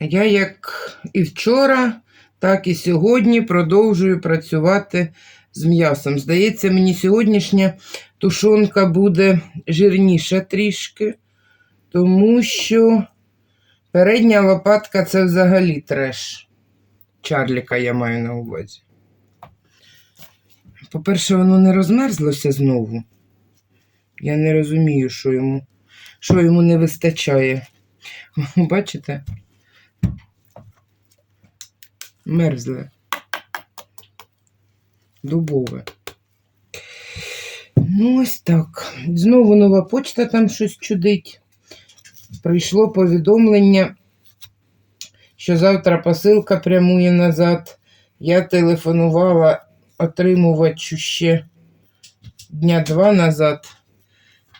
Я як і вчора, так і сьогодні продовжую працювати з м'ясом. Здається, мені сьогоднішня тушонка буде жирніша трішки, тому що передня лопатка це взагалі треш. Чарліка я маю на увазі. По-перше, воно не розмерзлося знову. Я не розумію, що йому, що йому не вистачає. Бачите? Мерзле. Дубове. Ну, ось так. Знову нова почта там щось чудить. Прийшло повідомлення, що завтра посилка прямує назад. Я телефонувала отримувачу ще дня два назад.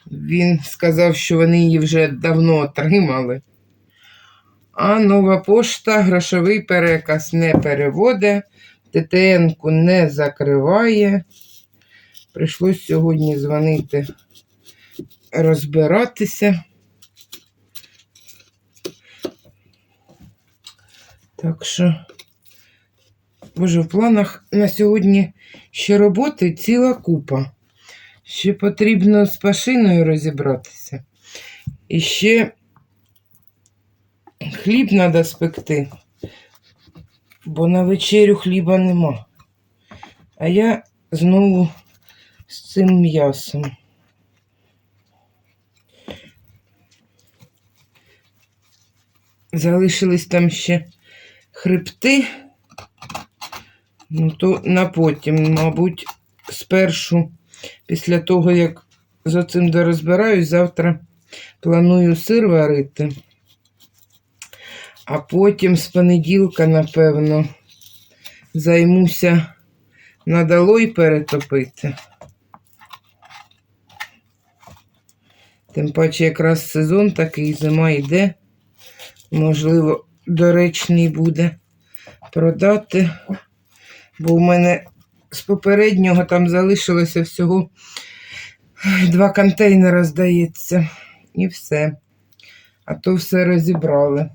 Він сказав, що вони її вже давно отримали. А нова пошта грошовий переказ не переводе, ТТН-ку не закриває. Прийшлось сьогодні дзвонити, розбиратися. Так що, боже, в планах на сьогодні ще роботи ціла купа. Ще потрібно з пашиною розібратися. І ще хліб треба спекти, бо на вечерю хліба нема. А я знову з цим м'ясом. Залишились там ще хребти, ну то на потім, мабуть, спершу, після того, як за цим дорозбираюсь, завтра планую сир варити. А потім з понеділка, напевно, займуся надалой перетопити. Тим паче якраз сезон такий, зима йде. Можливо, доречний буде продати, бо в мене з попереднього там залишилося всього два контейнери, здається, і все. А то все розібрали.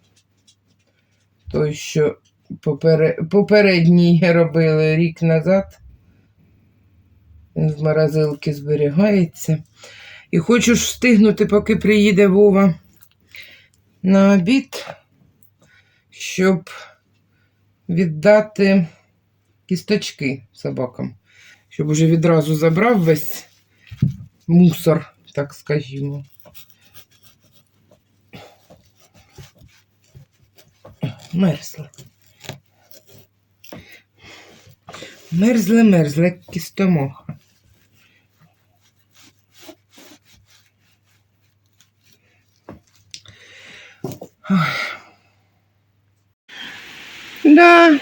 Той, що попере... попередній робили рік назад. Він в морозилці зберігається. І хочу ж встигнути, поки приїде Вова на обід, щоб віддати кісточки собакам. Щоб уже відразу забрав весь мусор, так скажімо. Мерзли. Мерзли, мерзли, кістомоха. Да,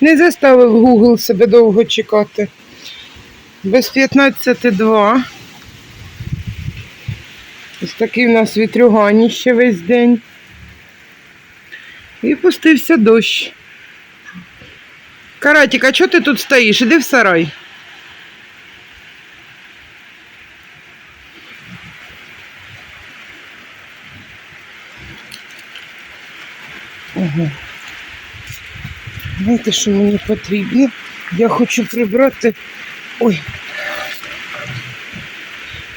не заставив Google себе довго чекати. Без 15.2. Ось такий у нас вітрюганіще весь день. І пустився дощ. Каратік, а чого ти тут стоїш? Іди в сарай. Ага. Знаєте, що мені потрібно? Я хочу прибрати. Ой.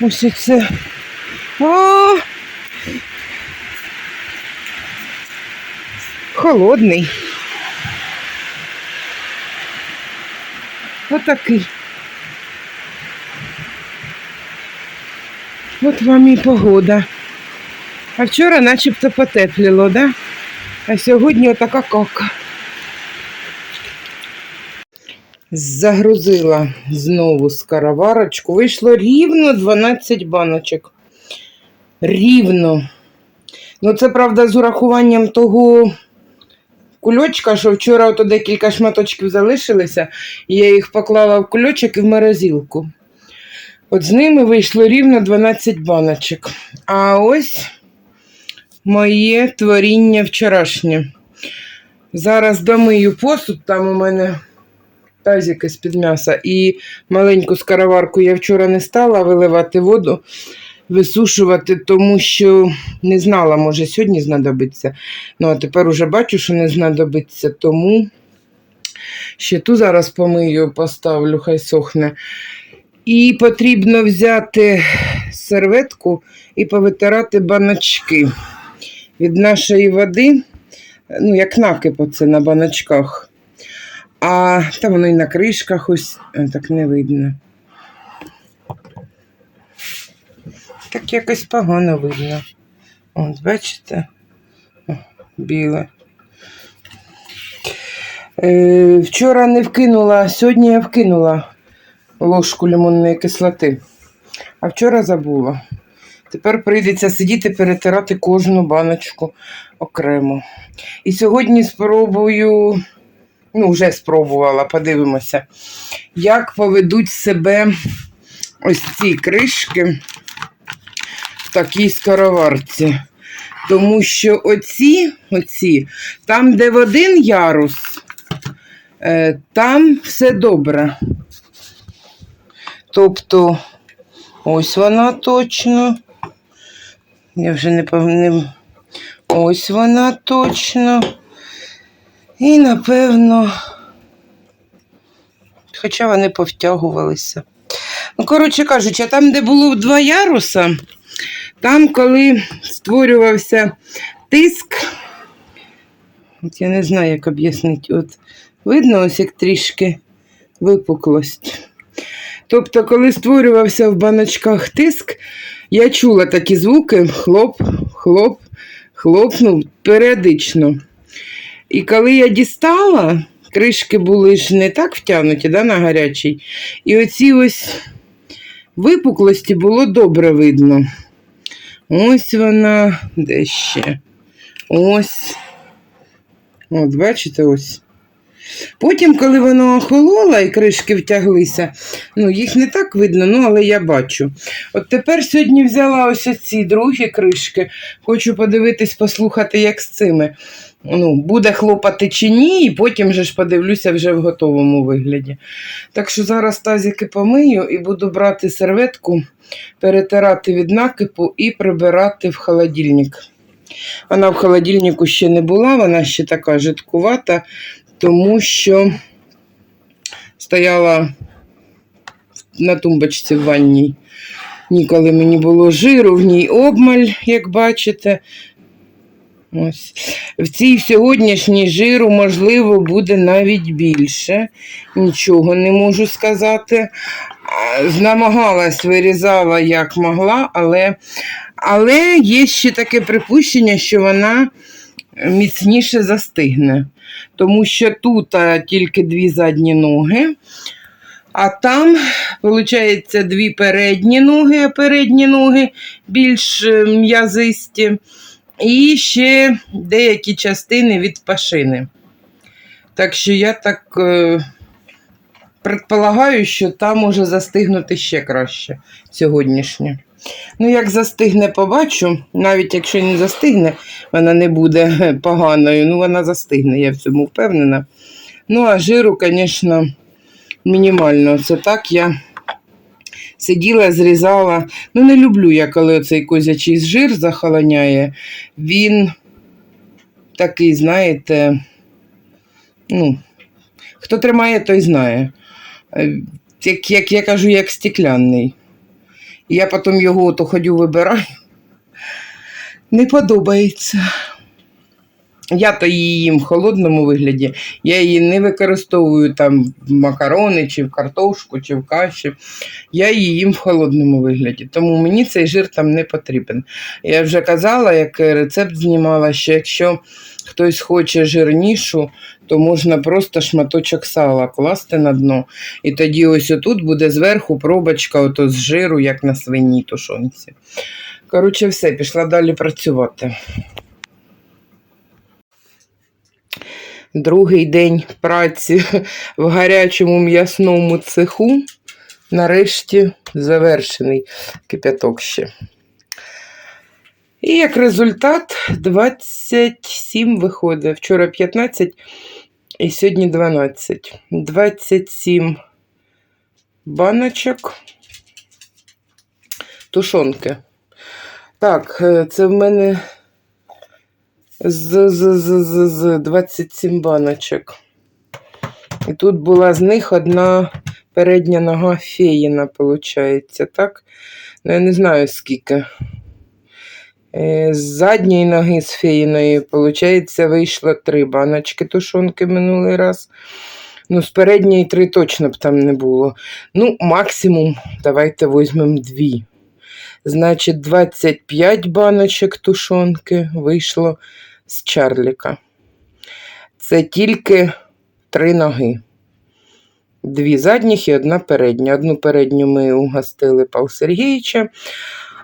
Ось це. О! Холодний. Отакий. От вам і погода. А вчора начебто потепліло, да? А сьогодні отака кака. Загрузила знову скороварочку. Вийшло рівно 12 баночок. Рівно. Ну, це правда з урахуванням того кульочка, що вчора ото декілька шматочків залишилися, і я їх поклала в кульочок і в морозилку. От з ними вийшло рівно 12 баночок. А ось моє творіння вчорашнє. Зараз домию посуд, там у мене тазик із-під м'яса. І маленьку скороварку я вчора не стала виливати воду, висушувати, тому що не знала, може сьогодні знадобиться. Ну, а тепер уже бачу, що не знадобиться, тому ще ту зараз помию, поставлю, хай сохне. І потрібно взяти серветку і повитирати баночки від нашої води, ну, як накип оце на баночках. А там воно і на кришках ось е, так не видно. Так якось погано видно. От, бачите? Біле. Е, вчора не вкинула, сьогодні я вкинула ложку лимонної кислоти. А вчора забула. Тепер прийдеться сидіти перетирати кожну баночку окремо. І сьогодні спробую, ну, вже спробувала, подивимося, як поведуть себе ось ці кришки в такій скороварці. Тому що оці, оці, там, де в один ярус, е, там все добре. Тобто, ось вона точно. Я вже не пам'ятаю. Ось вона точно. І, напевно, хоча вони повтягувалися. Ну, коротше кажучи, там, де було два яруса, там, коли створювався тиск, от я не знаю, як об'яснити, от видно ось як трішки випуклость. Тобто, коли створювався в баночках тиск, я чула такі звуки хлоп, хлоп, хлоп, ну, періодично. І коли я дістала, кришки були ж не так втягнуті да, на гарячий. І оці ось випуклості було добре видно. Ось вона, де ще? Ось. От, бачите, ось. Потім, коли воно охололо і кришки втяглися, ну, їх не так видно, ну, але я бачу. От тепер сьогодні взяла ось ці другі кришки. Хочу подивитись, послухати, як з цими. Ну, буде хлопати чи ні, і потім же ж подивлюся вже в готовому вигляді. Так що зараз тазики помию і буду брати серветку, перетирати від накипу і прибирати в холодильник. Вона в холодильнику ще не була, вона ще така жидкувата, тому що стояла на тумбочці в ванній. Ніколи мені було жиру, в ній обмаль, як бачите. Ось. В цій сьогоднішній жиру, можливо, буде навіть більше. Нічого не можу сказати. Намагалась, вирізала як могла, але, але є ще таке припущення, що вона міцніше застигне. Тому що тут тільки дві задні ноги. А там, виходить, дві передні ноги, а передні ноги більш е, м'язисті. І ще деякі частини від пашини. Так що я так е, предполагаю, що там може застигнути ще краще сьогоднішнє. Ну, як застигне, побачу. Навіть якщо не застигне, вона не буде поганою. Ну, вона застигне, я в цьому впевнена. Ну, а жиру, звісно, мінімально. Це так я сиділа, зрізала. Ну, не люблю я, коли оцей козячий жир захолоняє. Він такий, знаєте, ну, хто тримає, той знає. Е, Як, як я кажу, як стекляний. Я потім його то ходю вибираю. Не подобається. Я то її їм в холодному вигляді. Я її не використовую там в макарони, чи в картошку, чи в каші. Я її їм в холодному вигляді. Тому мені цей жир там не потрібен. Я вже казала, як рецепт знімала, що якщо хтось хоче жирнішу, то можна просто шматочок сала класти на дно. І тоді ось отут буде зверху пробочка ото з жиру, як на свиній тушонці. Коротше, все, пішла далі працювати. Другий день праці в гарячому м'ясному цеху. Нарешті завершений кипяток ще. І як результат 27 виходить. Вчора 15 і сьогодні 12. 27 баночок тушонки. Так, е, це в мене з, з, з, з, з 27 баночок. І тут була з них одна передня нога феїна, виходить, так? Ну, я не знаю скільки. Е, З задньої ноги з феїної, виходить, вийшло три баночки тушонки минулий раз. Ну, з передньої три точно б там не було. Ну, максимум, давайте візьмемо дві. Значить, 25 баночок тушонки вийшло з Чарліка. Це тільки три ноги. Дві задніх і одна передня. Одну передню ми угостили Павла Сергійовича,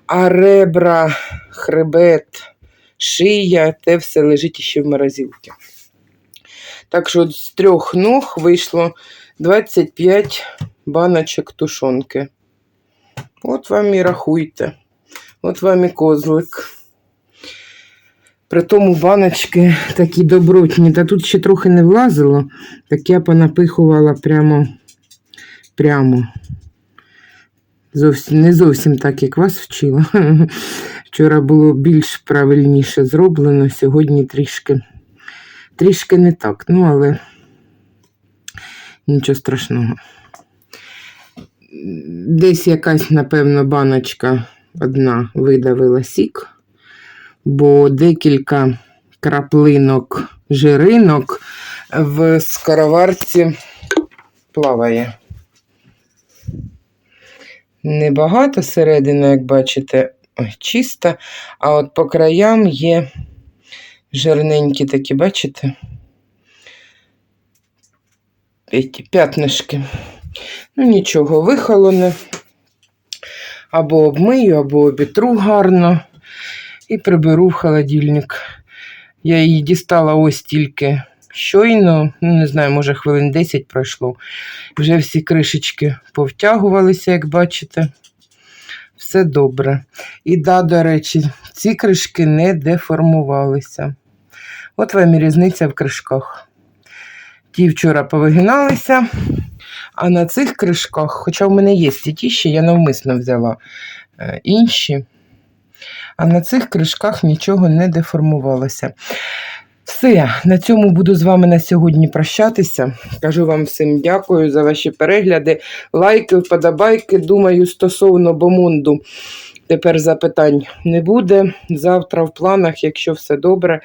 а ребра, хребет, шия, те все лежить ще в морозилці. Так що з трьох ног вийшло 25 баночок тушонки. От вам і рахуйте. От вам і козлик. При тому баночки такі добротні. Та тут ще трохи не влазило, так я понапихувала прямо. прямо. Зовсім, не зовсім так, як вас вчила. Вчора було більш правильніше зроблено, сьогодні трішки, трішки не так. Ну, але нічого страшного. Десь якась, напевно, баночка одна видавила сік, бо декілька краплинок жиринок в скороварці плаває. Небагато середина, як бачите, чиста, а от по краям є жирненькі такі, бачите? П'ятнишки. Ну, нічого, вихолоне. Або обмию, або обітру гарно і приберу в холодильник. Я її дістала ось тільки щойно, ну не знаю, може хвилин 10 пройшло. Вже всі кришечки повтягувалися, як бачите. Все добре. І да, до речі, ці кришки не деформувалися. От вам і різниця в кришках. Ті вчора повигиналися, а на цих кришках, хоча в мене є ті ті ще, я навмисно взяла е, інші. А на цих кришках нічого не деформувалося. Все, на цьому буду з вами на сьогодні прощатися. Кажу вам всім дякую за ваші перегляди, лайки, вподобайки. Думаю, стосовно бомонду тепер запитань не буде. Завтра в планах, якщо все добре,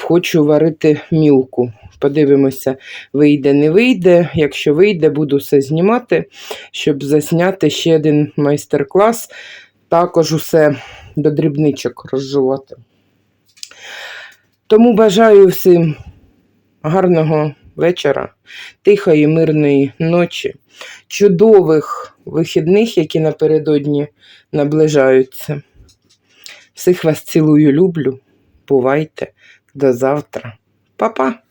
хочу варити мілку. Подивимося, вийде, не вийде. Якщо вийде, буду все знімати, щоб засняти ще один майстер-клас. Також усе до дрібничок розжувати. Тому бажаю всім гарного вечора, тихої, мирної ночі, чудових вихідних, які напередодні наближаються. Всіх вас цілую, люблю. Бувайте до завтра. Па-па!